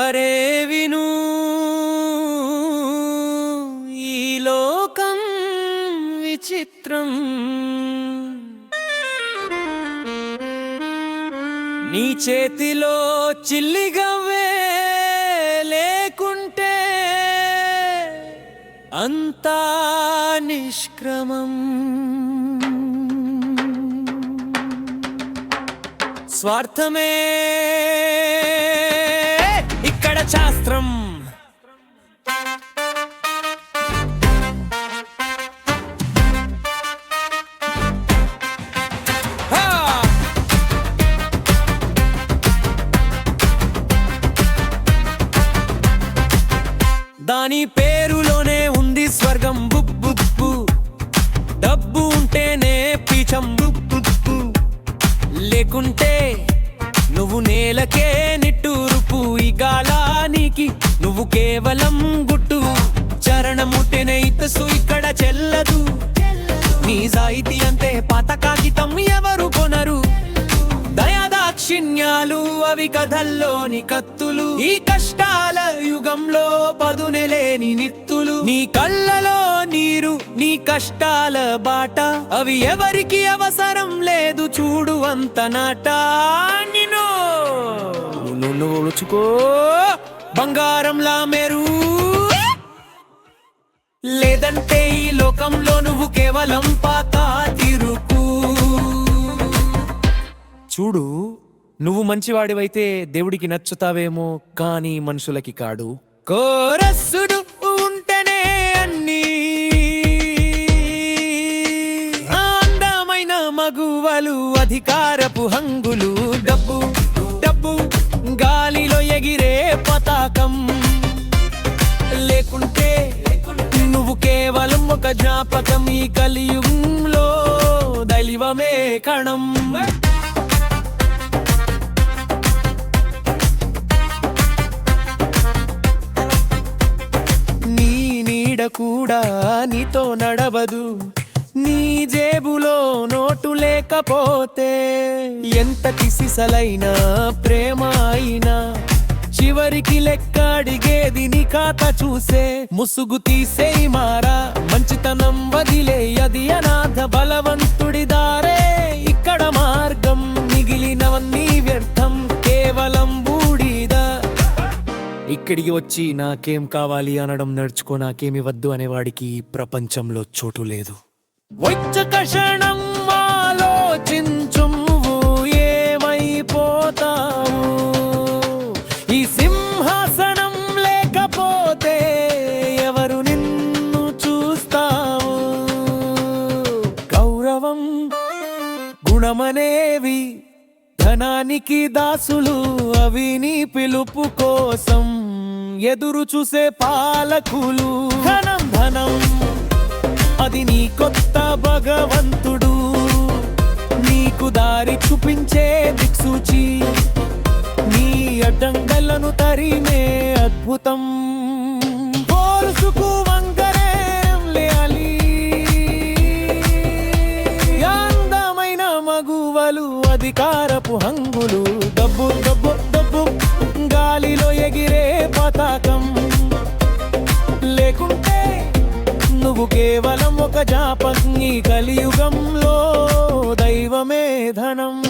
అరే విను ఈ లోకం విచిత్రం. నీ చేతిలో చిల్లిగవ్వే లేకుంటే అంతా నిష్క్రమం. స్వార్థమే శాస్త్రం. దాని పేరులోనే ఉంది స్వర్గం బుబ్బుబ్బు. డబ్బు ఉంటేనే పీచం బుబ్బుబ్బు. లేకుంటే నువ్వు నేలకే నిట్టూరుపు ఈ గాలానికి నువ్వు కేవలం గుట్టు. చరణముట్టెనే ఇతసు ఇక్కడ చెల్లదు. నిజాయితీ సాహితీ అంతే పాత కాగితం ఎవరు కొనరు. దయాదాక్షిణ్యాలు అవి కథల్లోని కత్తులు. ఈ కష్టాల యుగంలో పదునెలేని నిత్తులు. నీ కళ్ళలో నీరు నీ కష్టాల బాట. అవి ఎవరికి అవసరం లేదు చూడు అంత నాట. నువ్వు నువ్వు బంగారంలా మేరు. లేదంటే ఈ లోకంలో నువ్వు కేవలం పాత తిరుకు చూడు నువ్వు మంచివాడివైతే దేవుడికి నచ్చుతావేమో కానీ మనుషులకి కాడు. కోరస్సుడు ఉంటేనే అన్ని. అందమైన మగువలు అధికారపు హంగులు డబ్బు డబ్బు. ఎగిరే పతాకం. లేకుంటే నువ్వు కేవలం ఒక జ్ఞాపకం ఈ కలియుగంలో దైవమే కణం. నీ నీడ కూడా నీతో నడవదు. నీ జేబులో నోటు లేకపోతే ఎంత కిసిసలైనా ప్రేమ అయినా చివరికి లెక్క అడిగేది నీ కాత చూసే. ముసుగు తీసే మారా. మంచితనం వదిలే అది అనాథ బలవంతుడి దారే. ఇక్కడ మార్గం మిగిలినవన్నీ వ్యర్థం కేవలం బూడిద. ఇక్కడికి వచ్చి నాకేం కావాలి అనడం నడుచుకో నాకేమి వద్దు అనేవాడికి ఈ ప్రపంచంలో చోటు లేదు. వచ్చ కషణం ధనమనేవి ధనానికి దాసులు అవి నీ పిలుపు కోసం ఎదురు చూసే పాలకులు. ధనం ధనం అది నీ కొత్త భగవంతుడు. నీకు దారి చూపించే దిక్సూచి నీ అడ్డంగలను తరిమే అద్భుతం. అధికారపు హంగులు. డబ్బు డబ్బు డబ్బు. గాలిలో ఎగిరే పతాకం. లేకుంటే నువ్వు కేవలం ఒక జాపంగి కలియుగంలో దైవమే ధనం.